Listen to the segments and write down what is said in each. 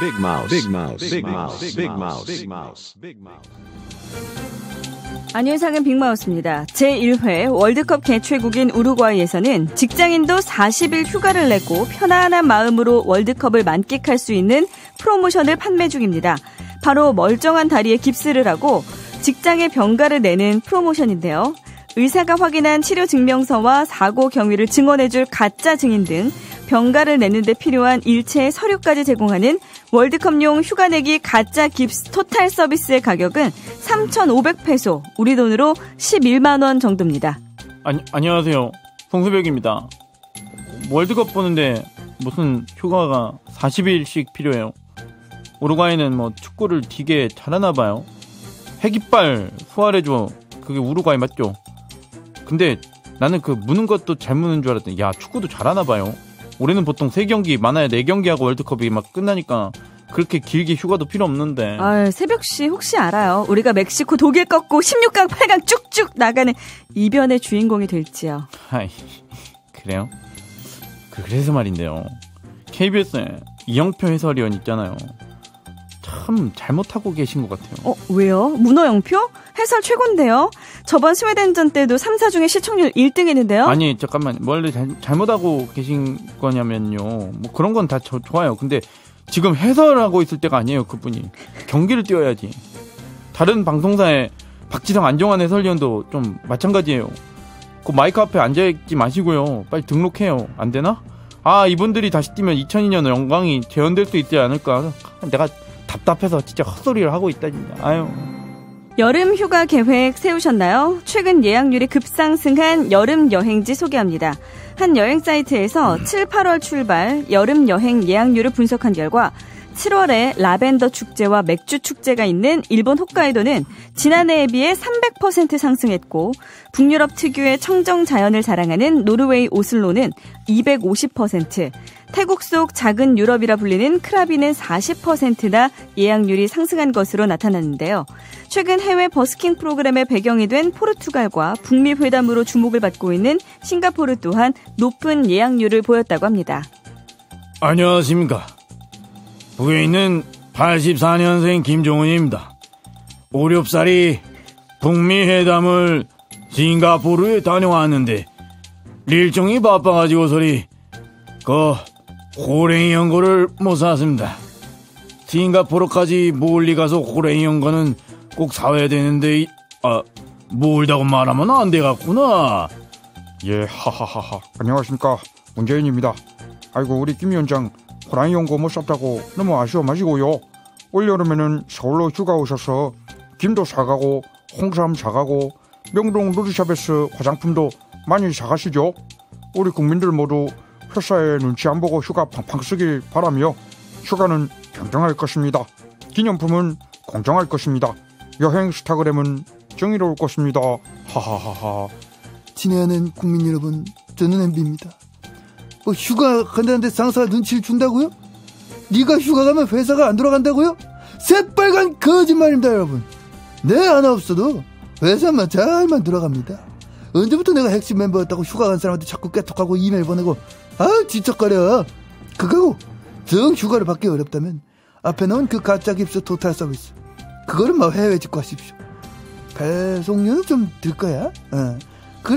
Big Mouse. Big Mouse. Big Mouse. Big Mouse. Big Mouse. Big Mouse. 안윤상은 빅마우스입니다. 제1회 월드컵 개최국인 우루과이에서는 직장인도 40일 휴가를 내고 편안한 마음으로 월드컵을 만끽할 수 있는 프로모션을 판매 중입니다. 바로 멀쩡한 다리에 깁스를 하고 직장에 병가를 내는 프로모션인데요. 의사가 확인한 치료 증명서와 사고 경위를 증언해줄 가짜 증인 등 병가를 내는데 필요한 일체의 서류까지 제공하는 월드컵용 휴가 내기 가짜 깁스 토탈 서비스의 가격은 3,500페소, 우리 돈으로 11만원 정도입니다. 아니, 안녕하세요. 송수벽입니다. 월드컵 보는데 무슨 휴가가 40일씩 필요해요. 우루과이는 뭐 축구를 되게 잘하나 봐요. 핵이빨 수아레조 그게 우루과이 맞죠? 근데 나는 그 무는 것도 잘 무는 줄 알았더니 야 축구도 잘하나 봐요. 올해는 보통 3경기 많아야 4경기 하고 월드컵이 막 끝나니까 그렇게 길게 휴가도 필요 없는데. 아, 새벽 씨 혹시 알아요? 우리가 멕시코 독일 꺾고 16강, 8강 쭉쭉 나가는 이변의 주인공이 될지요. 아이, 그래요? 그래서 말인데요. KBS에 이영표 해설위원 있잖아요. 참 잘못하고 계신 것 같아요. 어, 왜요? 문어 영표? 해설 최고인데요. 저번 스웨덴전 때도 3사 중에 시청률 1등 했는데요. 아니, 잠깐만. 잘, 잘못하고 계신 거냐면요. 뭐 그런 건 다 좋아요. 근데 지금 해설하고 있을 때가 아니에요, 그분이. 경기를 뛰어야지. 다른 방송사에 박지성 안정환 해설위원도 좀 마찬가지예요. 그 마이크 앞에 앉아있지 마시고요. 빨리 등록해요. 안 되나? 아, 이분들이 다시 뛰면 2002년 영광이 재현될 수 있지 않을까. 내가 답답해서 진짜 헛소리를 하고 있다, 진짜. 아유. 여름 휴가 계획 세우셨나요? 최근 예약률이 급상승한 여름 여행지 소개합니다. 한 여행 사이트에서 7, 8월 출발 여름 여행 예약률을 분석한 결과 7월에 라벤더 축제와 맥주 축제가 있는 일본 홋카이도는 지난해에 비해 300% 상승했고 북유럽 특유의 청정 자연을 자랑하는 노르웨이 오슬로는 250%, 태국 속 작은 유럽이라 불리는 크라비는 40%나 예약률이 상승한 것으로 나타났는데요. 최근 해외 버스킹 프로그램의 배경이 된 포르투갈과 북미 회담으로 주목을 받고 있는 싱가포르 또한 높은 예약률을 보였다고 합니다. 안녕하십니까. 북에 있는 84년생 김종훈입니다. 오렵살이 북미 회담을 싱가포르에 다녀왔는데 일정이 바빠가지고서리 그 호랭이 연고를 못 샀습니다. 싱가포르까지 멀리 가서 호랭이 연고는 꼭 사와야 되는데 아 멀다고 말하면 안 되겠구나. 예, 하하하하. 안녕하십니까. 문재인입니다. 아이고, 우리 김 위원장, 호랑이 연고 못 샀다고 너무 아쉬워 마시고요. 올여름에는 서울로 휴가 오셔서 김도 사가고, 홍삼 사가고, 명동 루리샵에서 화장품도 많이 사가시죠. 우리 국민들 모두 회사에 눈치 안 보고 휴가 팡팡 쓰길 바라며 휴가는 평등할 것입니다. 기념품은 공정할 것입니다. 여행 스타그램은 정의로울 것입니다. 하하하하. 친애하는 국민 여러분, 저는 엠비입니다. 뭐 휴가 간다는데 상사가 눈치를 준다고요? 네가 휴가 가면 회사가 안 돌아간다고요? 새빨간 거짓말입니다, 여러분. 내 하나 없어도 회사만 잘만 돌아갑니다. 언제부터 내가 핵심 멤버였다고 휴가 간 사람한테 자꾸 깨톡하고 이메일 보내고 아 지척거려. 그거고 정 휴가를 받기 어렵다면 앞에 나온 그 가짜 깁스 토탈 서비스 그거를 뭐 해외 직구하십시오. 배송료는 좀 들 거야. 어.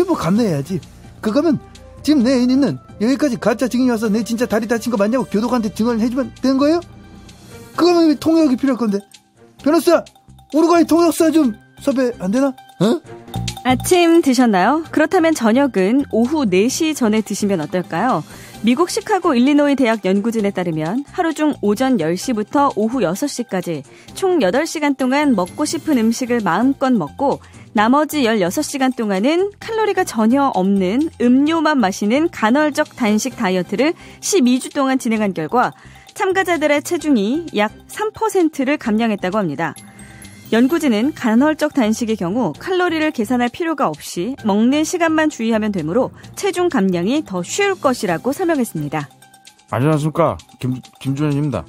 뭐 감내해야지. 그거면 지금 내 애인은 여기까지 가짜 증인이 와서 내 진짜 다리 다친 거 맞냐고 교도관한테 증언을 해주면 되는 거예요? 그거면 왜 통역이 필요할 건데? 변호사, 우루과이 통역사 좀 섭외 안 되나? 어? 아침 드셨나요? 그렇다면 저녁은 오후 4시 전에 드시면 어떨까요? 미국 시카고 일리노이 대학 연구진에 따르면 하루 중 오전 10시부터 오후 6시까지 총 8시간 동안 먹고 싶은 음식을 마음껏 먹고 나머지 16시간 동안은 칼로리가 전혀 없는 음료만 마시는 간헐적 단식 다이어트를 12주 동안 진행한 결과 참가자들의 체중이 약 3%를 감량했다고 합니다. 연구진은 간헐적 단식의 경우 칼로리를 계산할 필요가 없이 먹는 시간만 주의하면 되므로 체중 감량이 더 쉬울 것이라고 설명했습니다. 안녕하십니까. 김, 김준현입니다.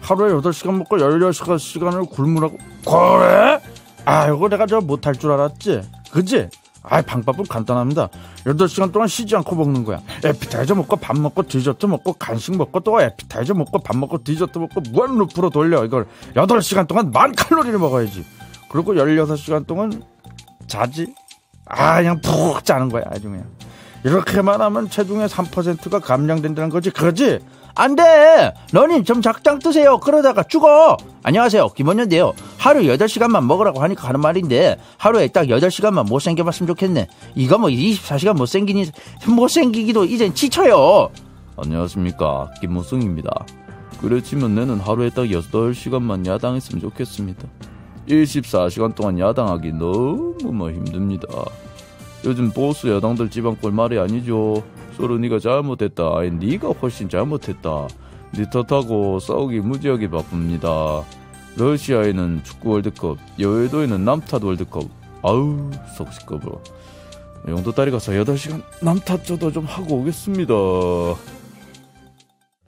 하루에 8시간 먹고 16시간 시간을 굶으라고. 그래? 아, 이거 내가 저 못할 줄 알았지. 그지? 아, 방법은 간단합니다. 8시간 동안 쉬지 않고 먹는 거야. 에피타이저 먹고 밥 먹고 디저트 먹고 간식 먹고 또 에피타이저 먹고 밥 먹고 디저트 먹고 무한 루프로 돌려. 이걸 8시간 동안 만 칼로리를 먹어야지. 그리고 16시간 동안 자지. 아, 그냥 푹 자는 거야, 아주 그냥. 이렇게만 하면 체중의 3%가 감량된다는 거지, 그러지? 안 돼! 너님 좀 작당 뜨세요. 그러다가 죽어! 안녕하세요. 김원현인데요. 하루 8시간만 먹으라고 하니까 하는 말인데, 하루에 딱 8시간만 못생겨봤으면 좋겠네. 이거 뭐 24시간 못생기니, 못생기기도 이젠 지쳐요! 안녕하십니까. 김무승입니다. 그렇지만 내는 하루에 딱 8시간만 야당했으면 좋겠습니다. 24시간 동안 야당하기 너무 뭐 힘듭니다. 요즘 보수 여당들 지방꼴 말이 아니죠. 서로 네가 잘못했다. 아니 네가 훨씬 잘못했다. 네 탓하고 싸우기 무지하게 바쁩니다. 러시아에는 축구 월드컵, 여의도에는 남탓 월드컵. 아우 속 시끄러워. 영도 딸이 가서 8시간 남탓 저도 좀 하고 오겠습니다.